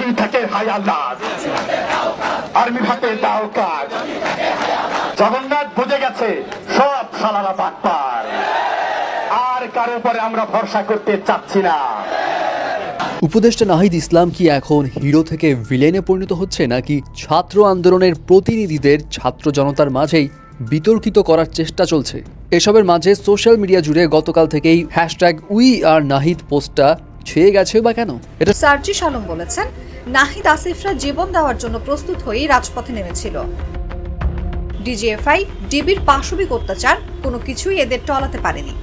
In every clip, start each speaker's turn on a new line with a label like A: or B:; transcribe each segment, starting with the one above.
A: যদি থাকে হাই আল্লাহ। আর্মি ভাতে দাও কাজ জগন্নাথ বুঝে গেছে, সব সালারা বাটপার আর কারও উপরে আমরা ভরসা করতে চাচ্ছি না।
B: উপদেষ্টা নাহিদ ইসলাম কি এখন হিরো থেকে ভিলেনে পরিণত হচ্ছে, নাকি ছাত্র আন্দোলনের প্রতিনিধিদের ছাত্র জনতার মাঝেই বিতর্কিত করার চেষ্টা চলছে? এসবের মাঝে সোশ্যাল মিডিয়া জুড়ে গতকাল থেকেই হ্যাশট্যাগ উই আর নাহিদ পোস্টটা ছেয়ে গেছে বা কেন? এটা
C: সার্জি আলম বলেছেন নাহিদ আসিফরা জীবন দেওয়ার জন্য প্রস্তুত হয়েই রাজপথে নেমেছিল। ডিজিএফআই ডিবির পাশবিক অত্যাচার কোনো কিছুই এদের টলাতে পারেনি।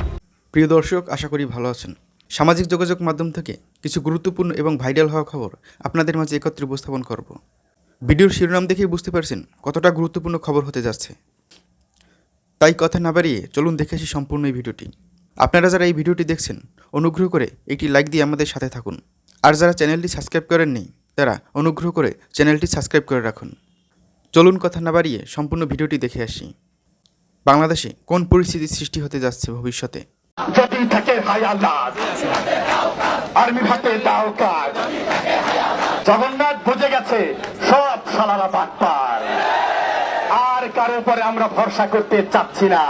D: প্রিয় দর্শক আশা করি ভালো আছেন। সামাজিক যোগাযোগ মাধ্যম থেকে কিছু গুরুত্বপূর্ণ এবং ভাইরাল হওয়া খবর আপনাদের মাঝে একত্রে উপস্থাপন করব। ভিডিওর শিরোনাম দেখেই বুঝতে পারছেন কতটা গুরুত্বপূর্ণ খবর হতে যাচ্ছে। তাই কথা না বাড়িয়ে চলুন দেখে আসি সম্পূর্ণ এই ভিডিওটি। আপনারা যারা এই ভিডিওটি দেখছেন, অনুগ্রহ করে একটি লাইক দিয়ে আমাদের সাথে থাকুন। আর যারা চ্যানেলটি সাবস্ক্রাইব করেননি তারা অনুগ্রহ করে চ্যানেলটি সাবস্ক্রাইব করে রাখুন। চলুন কথা না বাড়িয়ে সম্পূর্ণ ভিডিওটি দেখে আসি। বাংলাদেশে কোন পরিস্থিতির সৃষ্টি হতে যাচ্ছে ভবিষ্যতে?
A: জগন্নাথ বুঝে গেছে, সব সালারা আর কারও উপরে আমরা ভরসা করতে চাচ্ছি না।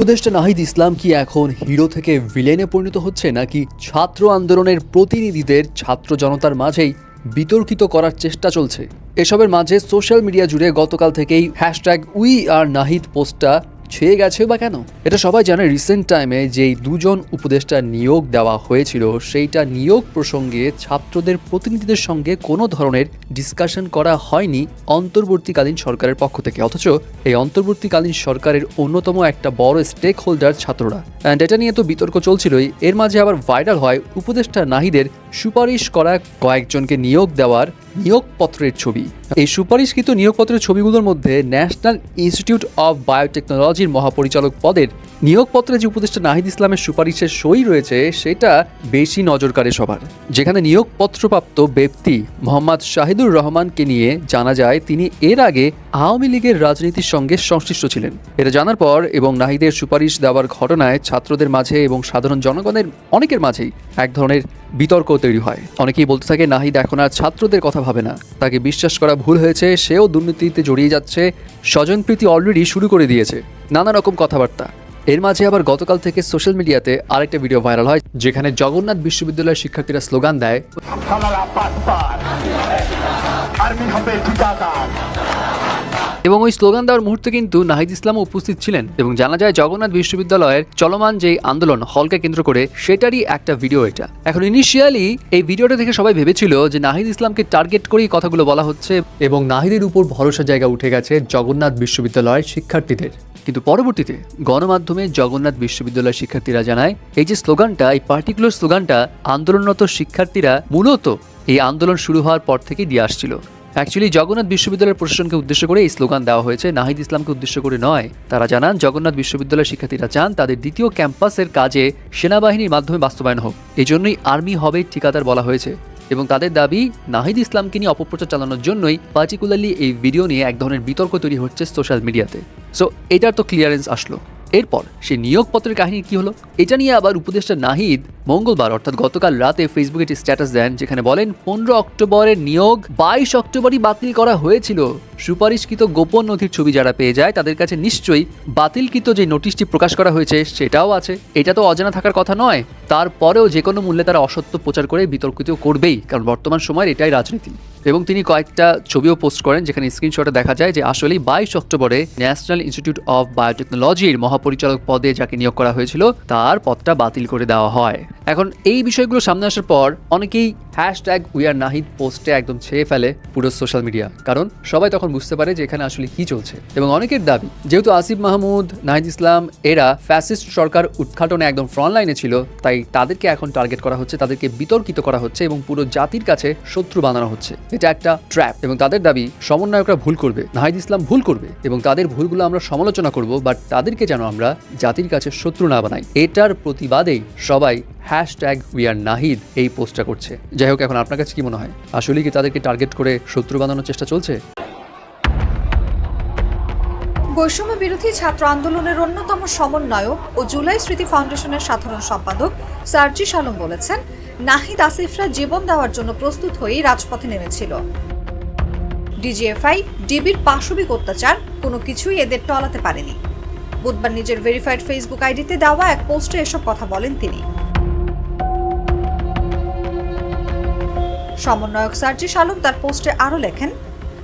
B: উপদেষ্টা নাহিদ ইসলাম কি এখন হিরো থেকে ভিলেনে পরিণত হচ্ছে নাকি ছাত্র আন্দোলনের প্রতিনিধিদের ছাত্র জনতার মাঝেই বিতর্কিত করার চেষ্টা চলছে? এসবের মাঝে সোশ্যাল মিডিয়া জুড়ে গতকাল থেকেই হ্যাশট্যাগ উই আর নাহিদ পোস্টটা ছেয়ে গেছে বা কেন? এটা সবাই জানে রিসেন্ট টাইমে যেই দুজন উপদেষ্টা নিয়োগ দেওয়া হয়েছিল, সেইটা নিয়োগ প্রসঙ্গে ছাত্রদের প্রতিনিধিদের সঙ্গে কোনো ধরনের ডিসকাশন করা হয়নি অন্তর্বর্তীকালীন সরকারের পক্ষ থেকে। অথচ এই অন্তর্বর্তীকালীন সরকারের অন্যতম একটা বড় স্টেক হোল্ডার ছাত্ররা। অ্যান্ড এটা নিয়ে তো বিতর্ক চলছিলই। এর মাঝে আবার ভাইরাল হয় উপদেষ্টা নাহিদের সুপারিশ করা কয়েকজনকে নিয়োগ দেওয়ার নিয়োগপত্রের ছবি। এই সুপারিশকৃত নিয়োগপত্রের ছবিগুলোর মধ্যে ন্যাশনাল ইনস্টিটিউট অফ বায়োটেকনোলজির মহাপরিচালক পদের নিয়োগপত্রে যে উপদেষ্টা নাহিদ ইসলামের সুপারিশের সই রয়েছে, সেটা বেশি নজর কাড়ে সবার। যেখানে নিয়োগপত্রপ্রাপ্ত ব্যক্তি মোহাম্মদ শাহিদুর রহমানকে নিয়ে জানা যায়, তিনি এর আগে আওয়ামী লীগের রাজনীতির সঙ্গে সংশ্লিষ্ট ছিলেন। এটা জানার পর এবং নাহিদের সুপারিশ দেওয়ার ঘটনায় ছাত্রদের মাঝে এবং সাধারণ জনগণের অনেকের মাঝেই এক ধরনের বিতর্ক তৈরি হয়। অনেকেই বলতে থাকে, নাহিদ এখন আর ছাত্রদের কথা ভাবে না। তাকে বিশ্বাস করা ভুল হয়েছে, সেও দুর্নীতিতে জড়িয়ে যাচ্ছে স্বজনপ্রীতি অলরেডি শুরু করে দিয়েছে। নানা রকম কথাবার্তা। এর মাঝে আবার গতকাল থেকে সোশ্যাল মিডিয়াতে আরেকটা ভিডিও ভাইরাল হয়, যেখানে জগন্নাথ বিশ্ববিদ্যালয়ের শিক্ষার্থীরা স্লোগান দেয় এবং ওই স্লোগান দেওয়ার মুহূর্তে কিন্তু নাহিদ ইসলামও উপস্থিত ছিলেন এবং জানা যায় জগন্নাথ বিশ্ববিদ্যালয়ের চলমান যে আন্দোলন হলকে কেন্দ্র করে, সেটারই একটা ভিডিও এটা। এখন ইনিশিয়ালি এই ভিডিওটা দেখে সবাই ভেবেছিল যে নাহিদ ইসলামকে টার্গেট করেই কথাগুলো বলা হচ্ছে এবং নাহিদের উপর ভরসা জায়গা উঠে গেছে জগন্নাথ বিশ্ববিদ্যালয়ের শিক্ষার্থীদের। কিন্তু পরবর্তীতে গণমাধ্যমে জগন্নাথ বিশ্ববিদ্যালয়ের শিক্ষার্থীরা জানায়, এই যে স্লোগানটা, এই পার্টিকুলার স্লোগানটা আন্দোলনরত শিক্ষার্থীরা মূলত এই আন্দোলন শুরু হওয়ার পর থেকেই দিয়ে আসছিল। অ্যাকচুয়ালি জগন্নাথ বিশ্ববিদ্যালয়ের প্রশাসনকে উদ্দেশ্য করে এই স্লোগান দেওয়া হয়েছে। নাহিদ ইসলামকে উদ্দেশ্য করে নয়। তারা জানান, জগন্নাথ বিশ্ববিদ্যালয়ের শিক্ষার্থীরা চান তাদের দ্বিতীয় ক্যাম্পাসের কাজে সেনাবাহিনীর মাধ্যমে বাস্তবায়ন হোক। এই জন্যই আর্মি হবে ঠিকাদার বলা হয়েছে। এবং তাদের দাবি, নাহিদ ইসলামকে নিয়ে অপপ্রচার চালানোর জন্যই পার্টিকুলারলি এই ভিডিও নিয়ে এক ধরনের বিতর্ক তৈরি হচ্ছে সোশ্যাল মিডিয়াতে সো এটার তো ক্লিয়ারেন্স আসলো। এরপর সে নিয়োগপত্রের কাহিনী কি হলো? এটা নিয়ে আবার উপদেষ্টা নাহিদ মঙ্গলবার, অর্থাৎ গতকাল রাতে ফেসবুকে একটি স্ট্যাটাস দেন যেখানে বলেন, পনেরো অক্টোবরের নিয়োগ বাইশ অক্টোবরই বাতিল করা হয়েছিল। সুপারিশকৃত গোপন নথির ছবি যারা পেয়ে যায়, তাদের কাছে নিশ্চয়ই বাতিলকৃত যে নোটিশটি প্রকাশ করা হয়েছে, সেটাও আছে। এটা তো অজানা থাকার কথা নয়। তারপরেও যে কোনো মূল্যে তারা অসত্য প্রচার করে বিতর্কিত করবেই, কারণ বর্তমান সময়ের এটাই রাজনীতি। এবং তিনি কয়েকটা ছবিও পোস্ট করেন যেখানে স্ক্রিনশটে দেখা যায় যে আসলেই বাইশ অক্টোবরে ন্যাশনাল ইনস্টিটিউট অফ বায়োটেকনোলজির মহাপরিচালক পদে যাকে নিয়োগ করা হয়েছিল, তার পদটা বাতিল করে দেওয়া হয়। এখন এই বিষয়গুলো সামনে আসার পর অনেকেই হ্যাশট্যাগ উই আর নাহিদ পোস্টে একদম ছেয়ে ফেলে পুরো সোশ্যাল মিডিয়া। কারণ সবাই তখন বুঝতে পারে যে এখানে আসলে কি চলছে। এবং অনেকের দাবি, যেহেতু আসিফ মাহমুদ, নাহিদ ইসলাম, এরা ফ্যাসিস্ট সরকার উৎখাটনে একদম ফ্রন্ট লাইনে ছিল, তাই তাদেরকে এখন টার্গেট করা হচ্ছে, তাদেরকে বিতর্কিত করা হচ্ছে এবং পুরো জাতির কাছে শত্রু বানানো হচ্ছে। এটা একটা ট্র্যাপ এবং তাদের দাবি সমন্বয়করা ভুল করবে, নাহিদ ইসলাম ভুল করবে এবং তাদের ভুলগুলো আমরা সমালোচনা করব বাট তাদেরকে যেন আমরা জাতির কাছে শত্রু না বানাই। এটার প্রতিবাদেই সবাই হ্যাশট্যাগ উই আর নাহিদ এই পোস্টটা করছে। যাই হোক, এখন আপনার কাছে কি মনে হয়? আসলে কি তাদেরকে টার্গেট করে শত্রু বানানোর চেষ্টা চলছে?
C: বৈষম্য বিরোধী ছাত্র আন্দোলনের অন্যতম সমন্বয়ক ও জুলাই স্মৃতি ফাউন্ডেশনের সাধারণ সম্পাদক সার্জি আলম বলেছেন নাহিদ আসিফরা জীবন দেওয়ার জন্য প্রস্তুত হয়েই রাজপথে নেমেছিল। ডিজিএফআই, ডিবির পাশবিক অত্যাচার, কোনো কিছুই এদের টলাতে পারেনি। বুধবার নিজের ভেরিফাইড ফেসবুক আইডিতে দেওয়া এক পোস্টে এসব কথা বলেন তিনি। সমন্বয়ক সার্জিস আলম তার পোস্টে আরও লেখেন,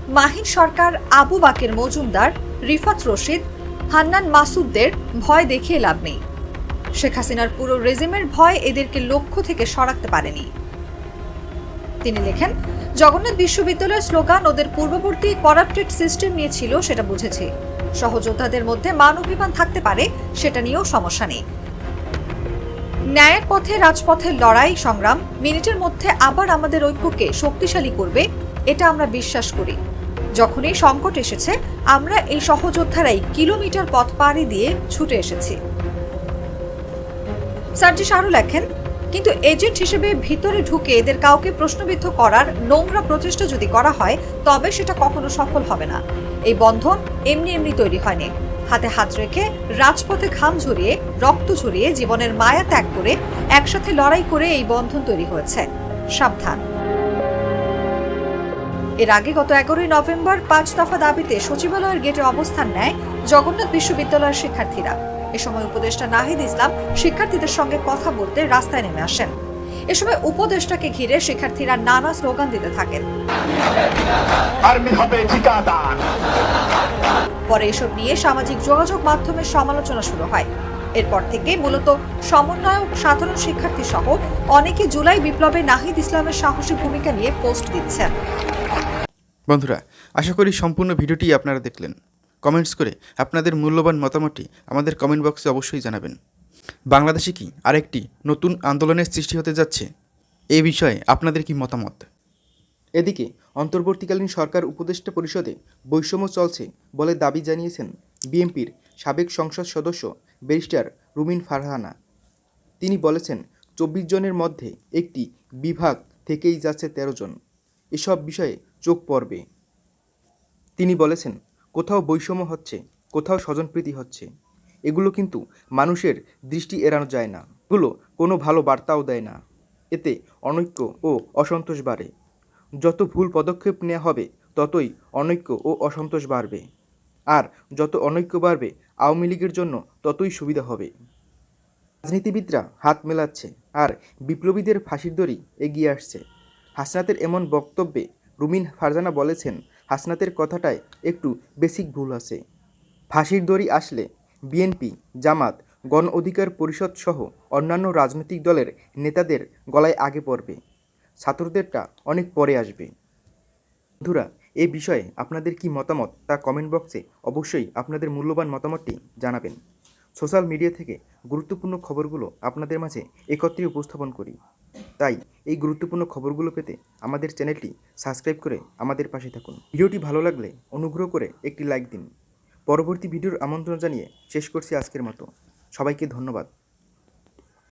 C: মাহিন সরকার, আবু বাকের মজুমদার, রিফাত রশিদ, হান্নান মাসুদদের ভয় দেখিয়ে লাভ নেই। শেখ হাসিনার পুরো রেজিমের ভয় এদেরকে লক্ষ্য থেকে সরাতে পারেনি। তিনি লেখেন, জগন্নাথ বিশ্ববিদ্যালয়ের স্লোগান ওদের পূর্ববর্তী করাপ্টেড সিস্টেম নিয়ে ছিল সেটা বুঝেছি। সহযোদ্ধাদের মধ্যে মান অভিমান থাকতে পারে, সেটা নিয়েও সমস্যা নেই। ন্যায়ের পথে রাজপথের লড়াই, সংগ্রাম, মিনিটের মধ্যে আবার আমাদের ঐক্যকে শক্তিশালী করবে, এটা আমরা বিশ্বাস করি। যখন এই সংকট এসেছে, আমরা এই সহযোদ্ধারাই কিলোমিটার পথ পাড়ি দিয়ে ছুটে এসেছি। সার্জিস আরও লেখেন, কিন্তু এজেন্ট হিসেবে ভিতরে ঢুকে এদের কাউকে প্রশ্নবিদ্ধ করার নোংরা প্রচেষ্টা যদি করা হয়, তবে সেটা কখনো সফল হবে না। এই বন্ধন এমনি এমনি তৈরি হয়নি। হাতে হাত রেখে রাজপথে ঘাম ঝরিয়ে, রক্ত ঝরিয়ে জীবনের মায়া ত্যাগ করে একসাথে লড়াই করে এই বন্ধন তৈরি হয়েছে। সাবধান। এর আগে গত এগারোই নভেম্বর পাঁচ দফা দাবিতে সচিবালয়ের গেটে অবস্থান নেয় জগন্নাথ বিশ্ববিদ্যালয়ের শিক্ষার্থীরা। এ সময় উপদেষ্টা নাহিদ ইসলাম শিক্ষার্থীদের সঙ্গে কথা বলতে রাস্তায় নেমে আসেন। এ সময় উপদেষ্টাকে ঘিরে শিক্ষার্থীরা নানা স্লোগান দিতে থাকেন। পরে এসব নিয়ে সামাজিক যোগাযোগ মাধ্যমে সমালোচনা শুরু হয়। এরপর থেকে মূলত সমন্বয়ক সাধারণ শিক্ষার্থী সহ অনেকে জুলাই বিপ্লবে নাহিদ ইসলামের সাহসী ভূমিকা নিয়ে পোস্ট দিচ্ছেন।
D: বন্ধুরা আশা করি সম্পূর্ণ ভিডিওটি আপনারা দেখলেন। কমেন্টস করে আপনাদের মূল্যবান মতামতটি আমাদের কমেন্ট বক্সে অবশ্যই জানাবেন। বাংলাদেশে কি আরেকটি নতুন আন্দোলনের সৃষ্টি হতে যাচ্ছে? এ বিষয়ে আপনাদের কি মতামত? এদিকে, অন্তর্বর্তীকালীন সরকার উপদেষ্টা পরিষদে বৈষম্য চলছে বলে দাবি জানিয়েছেন বিএনপির সাবেক সংসদ সদস্য ব্যারিস্টার রুমিন ফারহানা। তিনি বলেছেন, চব্বিশ জনের মধ্যে একটি বিভাগ থেকেই যাচ্ছে তেরো জন। এসব বিষয়ে চোখ পড়বে। তিনি বলেছেন কোথাও বৈষম্য হচ্ছে, কোথাও স্বজনপ্রীতি হচ্ছে, এগুলো কিন্তু মানুষের দৃষ্টি এড়ানো যায় না। এগুলো কোনো ভালো বার্তাও দেয় না। এতে অনৈক্য ও অসন্তোষ বাড়ে। যত ভুল পদক্ষেপ নেওয়া হবে, ততই অনৈক্য ও অসন্তোষ বাড়বে। আর যত অনৈক্য বাড়বে, আওয়ামী লীগের জন্য ততই সুবিধা হবে। রাজনীতিবিদরা হাত মেলাচ্ছে আর বিপ্লবীদের ফাঁসির দড়ি এগিয়ে আসছে। হাসনাতের এমন বক্তব্যে রুমিন ফারজানা বলেছেন হাসনাতের কথাটায় একটু বেসিক ভুল আছে। ফাঁসির দড়ি আসলে বিএনপি, জামাত, গণ অধিকার পরিষদ সহ অন্যান্য রাজনৈতিক দলের নেতাদের গলায় আগে পড়বে। ছাত্রদেরটা অনেক পরে আসবে। বন্ধুরা, এ বিষয়ে আপনাদের কি মতামত তা কমেন্ট বক্সে অবশ্যই আপনাদের মূল্যবান মতামতটি জানাবেন। সোশ্যাল মিডিয়া থেকে গুরুত্বপূর্ণ খবরগুলো আপনাদের মাঝে একত্রে উপস্থাপন করি। তাই এই গুরুত্বপূর্ণ খবরগুলো পেতে আমাদের চ্যানেলটি সাবস্ক্রাইব করে আমাদের পাশে থাকুন। ভিডিওটি ভালো লাগলে অনুগ্রহ করে একটি লাইক দিন। পরবর্তী ভিডিওর আমন্ত্রণ জানিয়ে শেষ করছি আজকের মতো। সবাইকে ধন্যবাদ।